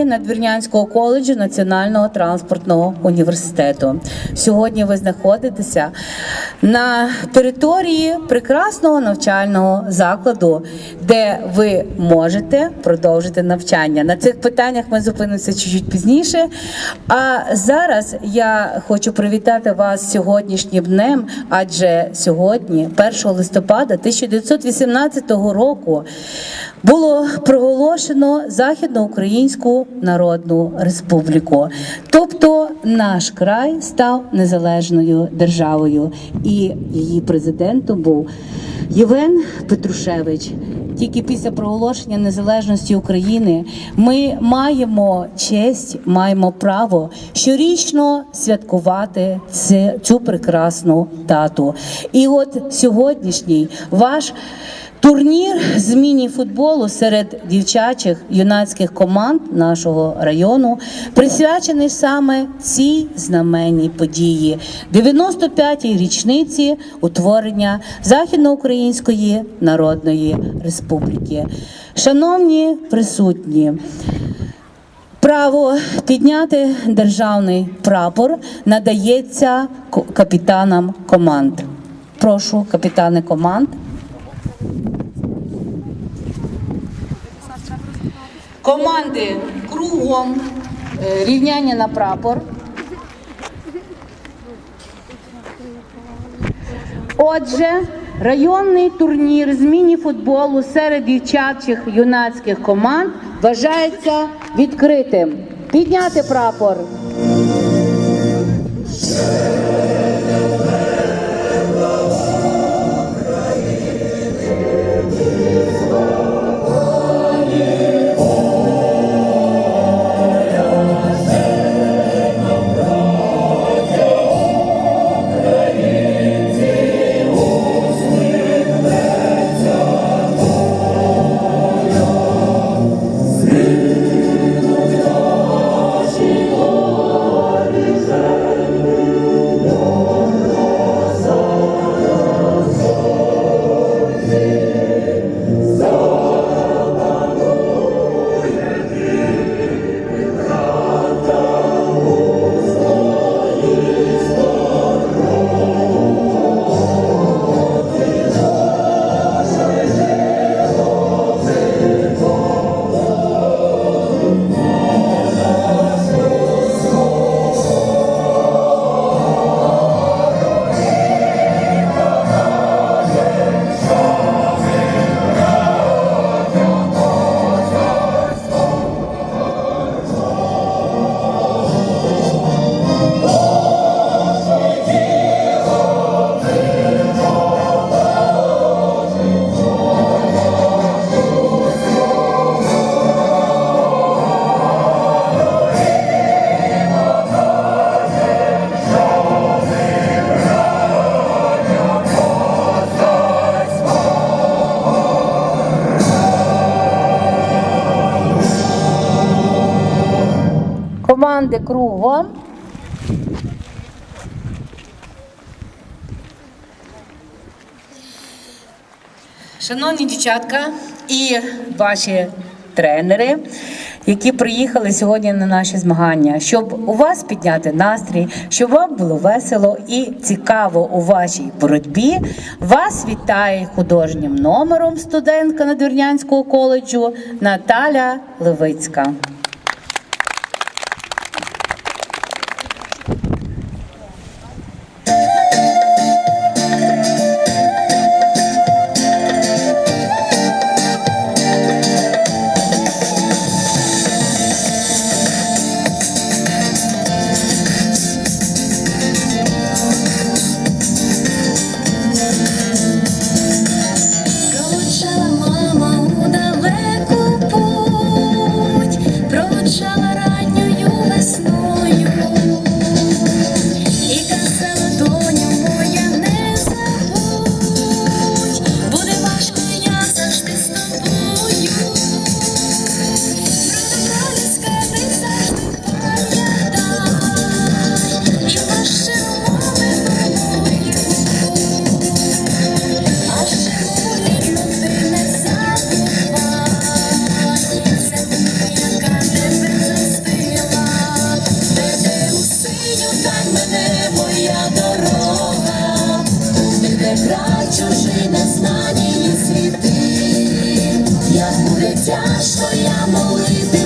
студентки Надвірнянського коледжу Національного транспортного університету. Сьогодні ви знаходитеся на території прекрасного навчального закладу, де ви можете продовжити навчання. На цих питаннях ми зупинимося чуть-чуть пізніше. А зараз я хочу привітати вас сьогоднішнім днем, адже сьогодні, 1 листопада 1918 року, було проголошено Західноукраїнську Народну Республіку. Тобто наш край став незалежною державою, і її президентом був Євген Петрушевич. Тільки після проголошення незалежності України ми маємо честь, маємо право щорічно святкувати цю прекрасну дату. І от сьогоднішній ваш Турнір з міні-футболу серед дівчачих юнацьких команд нашого району присвячений саме цій знаменній події 95-й річниці утворення Західноукраїнської Народної Республіки. Шановні присутні. Право підняти державний прапор надається капітанам команд. Прошу, капітани команд. Команди кругом е, рівняння на прапор. Отже, районний турнір з міні-футболу серед дівчачих юнацьких команд вважається відкритим. Підняти прапор. Команди кругом. Шановні дівчатка і ваші тренери, які приїхали сьогодні на наші змагання, щоб у вас підняти настрій, щоб вам було весело і цікаво у вашій боротьбі, вас вітає художнім номером студентка Надвірнянського коледжу Наталя Левицька. Я буде тяжко, я молити.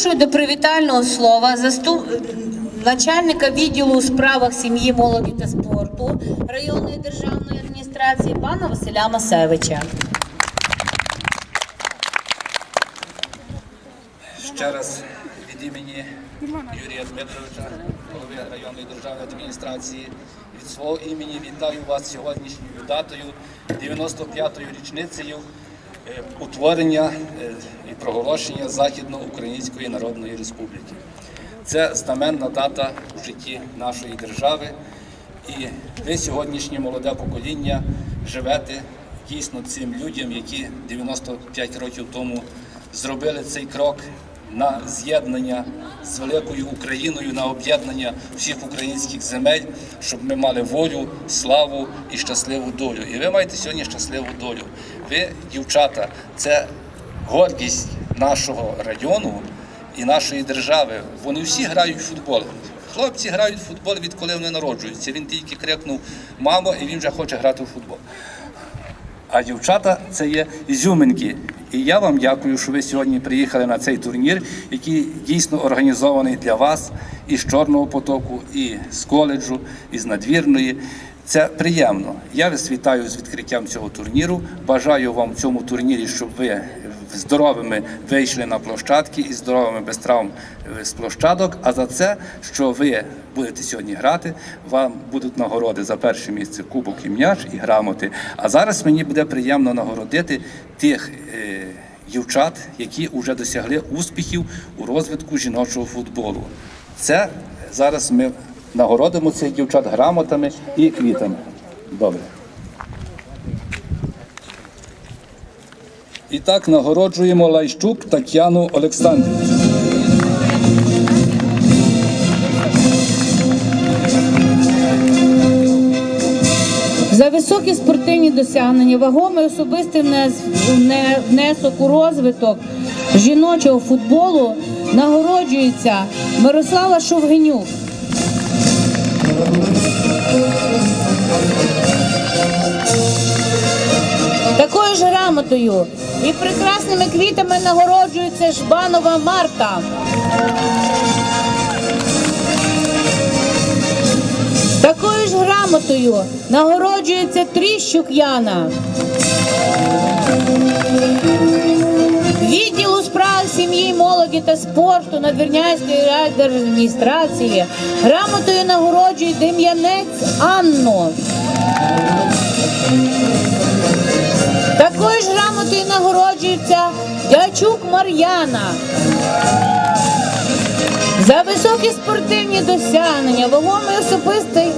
Запрошую до привітального слова заступ... начальника відділу у справах сім'ї, молоді та спорту районної державної адміністрації пана Василя Масевича. Ще раз від імені Юрія Дмитровича, голови районної державної адміністрації, від свого імені вітаю вас сьогоднішньою датою, 95-ю річницею утворення е, і проголошення Західноукраїнської Народної Республіки. Це знаменна дата в житті нашої держави. І ви сьогоднішнє молоде покоління живете дійсно цим людям, які 95 років тому зробили цей крок на з'єднання з великою Україною, на об'єднання всіх українських земель, щоб ми мали волю, славу і щасливу долю. І ви маєте сьогодні щасливу долю. Ви, дівчата, це гордість нашого району і нашої держави. Вони всі грають в футбол. Хлопці грають в футбол, відколи вони народжуються. Він тільки крикнув мамо, і він вже хоче грати в футбол. А дівчата це є ізюминки. І я вам дякую, що ви сьогодні приїхали на цей турнір, який дійсно організований для вас і з Чорного потоку, і з коледжу, і з надвірної. Це приємно. Я вас вітаю з відкриттям цього турніру. Бажаю вам в цьому турнірі, щоб ви здоровими вийшли на площадки і здоровими без травм е, з площадок. А за це, що ви будете сьогодні грати, вам будуть нагороди за перше місце кубок і м'яч і грамоти. А зараз мені буде приємно нагородити тих. е, Дівчат, які вже досягли успіхів у розвитку жіночого футболу. Це зараз ми нагородимо цих дівчат грамотами і квітами. Добре. І так нагороджуємо Лайщук Тетяну Олександрівну. За високі спортивні досягнення, вагомий особистий внес- внесок у розвиток жіночого футболу нагороджується Мирослава Шовгенюк. Такою ж грамотою і прекрасними квітами нагороджується Жбанова Марта. Такою ж грамотою нагороджується Тріщук Яна. Сім'ї, молоді та спорту Надвірнянської райдержадміністрації грамотою нагороджує Дем'янець Анну. Такою ж грамотою нагороджується Дячук Мар'яна. За високі спортивні досягнення, вагомий особистий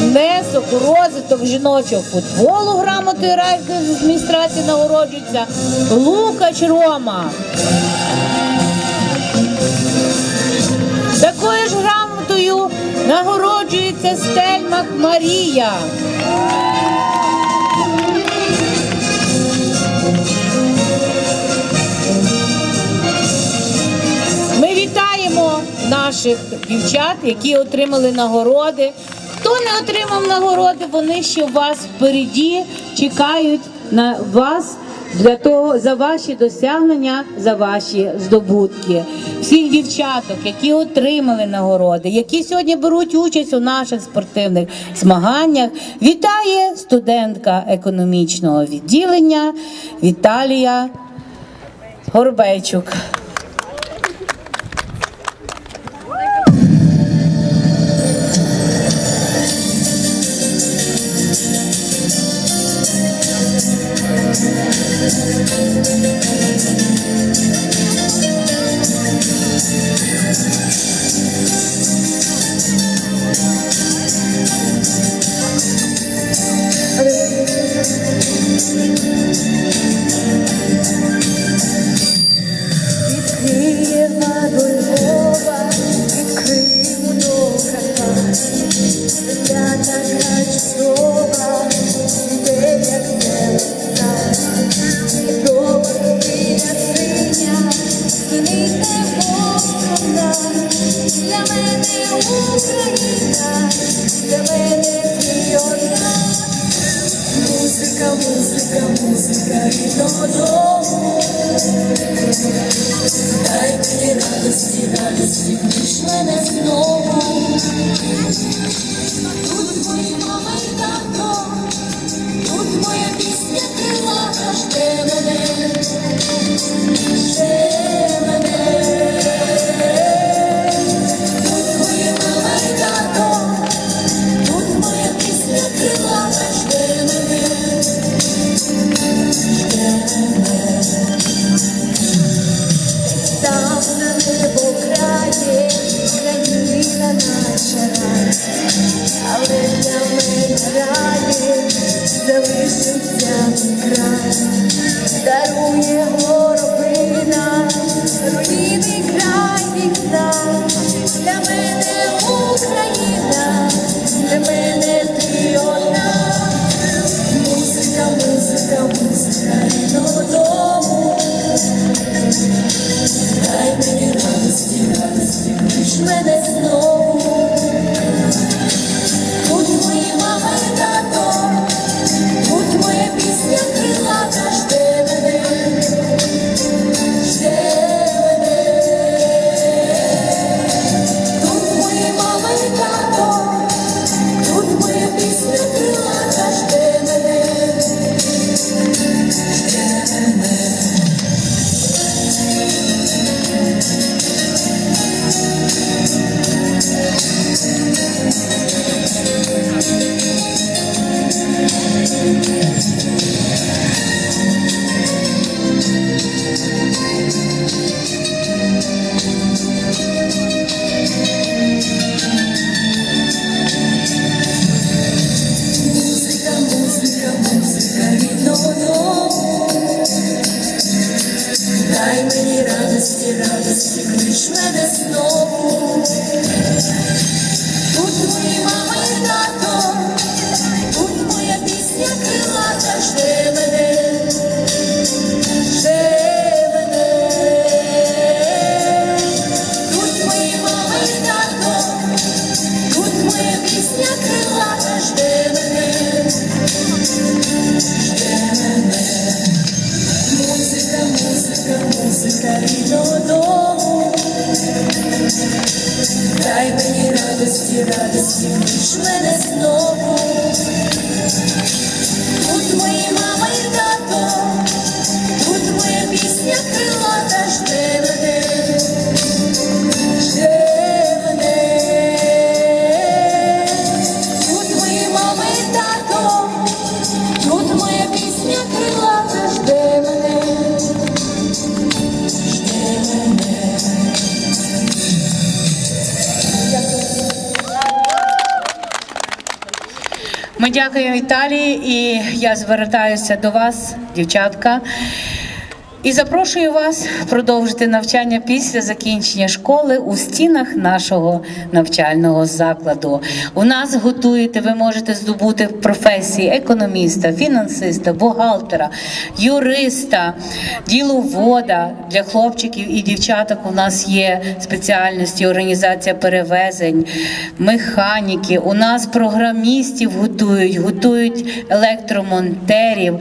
внесок у розвиток жіночого футболу грамотою райадміністрації нагороджується Лукач Рома. Такою ж грамотою нагороджується Стельмах Марія. Ми вітаємо наших дівчат, які отримали нагороди. Хто не отримав нагороди, вони ще у вас впереді чекають на вас для того за ваші досягнення, за ваші здобутки. Всіх дівчаток, які отримали нагороди, які сьогодні беруть участь у наших спортивних змаганнях, вітає студентка економічного відділення Віталія Горбейчук. Радості, радості, клич мене знову. Тут мої мама і радості, радості, ж мене знову. Тут мої Ми Віталій, і я звертаюся до вас, дівчатка. І запрошую вас продовжити навчання після закінчення школи у стінах нашого навчального закладу. У нас готуєте, ви можете здобути професії економіста, фінансиста, бухгалтера, юриста, діловода для хлопчиків і дівчаток. У нас є спеціальності організація перевезень, механіки. У нас програмістів готують, готують електромонтерів.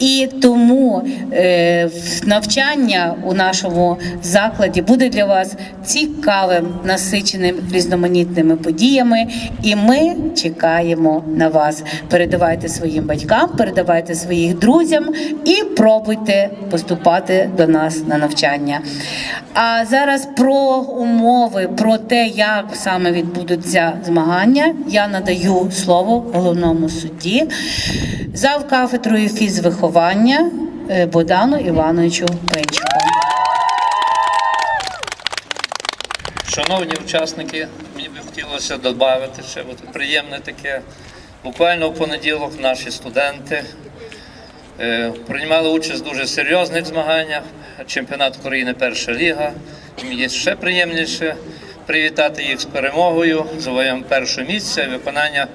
І тому е, навчання у нашому закладі буде для вас цікавим, насиченим різноманітними подіями. І ми чекаємо на вас. Передавайте своїм батькам, передавайте своїх друзям і пробуйте поступати до нас на навчання. А зараз про умови, про те, як саме відбудуться змагання, я надаю слово головному судді зав кафедрою фізвиховання Богдану Івановичу Пенчику. Шановні учасники, мені би хотілося додати ще от приємне таке. Буквально в понеділок наші студенти е, приймали участь в дуже серйозних змаганнях. Чемпіонат України Перша ліга. І Мені ще приємніше привітати їх з перемогою, завоєм першого місця і виконання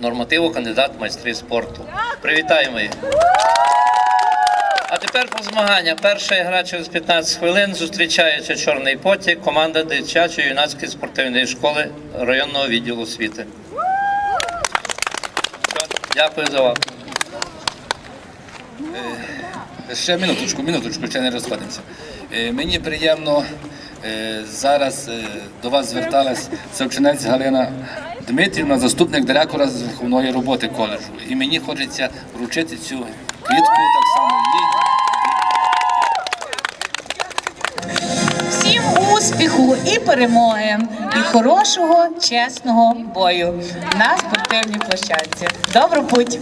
нормативу кандидат в майстри спорту. Привітаємо їх! А тепер по змагання. Перша гра через 15 хвилин зустрічається чорний потік, команда дитячої юнацької спортивної школи районного відділу освіти. Дякую за увагу. Ще минуточку, минуточку, ще не розходимося. Е, Мені приємно е, зараз е, до вас зверталась Савчинець Галина Дмитрівна, заступник директора з виховної роботи коледжу. І мені хочеться вручити цю квітку так само і перемоги, і хорошого, чесного бою на спортивній площадці. Добру путь!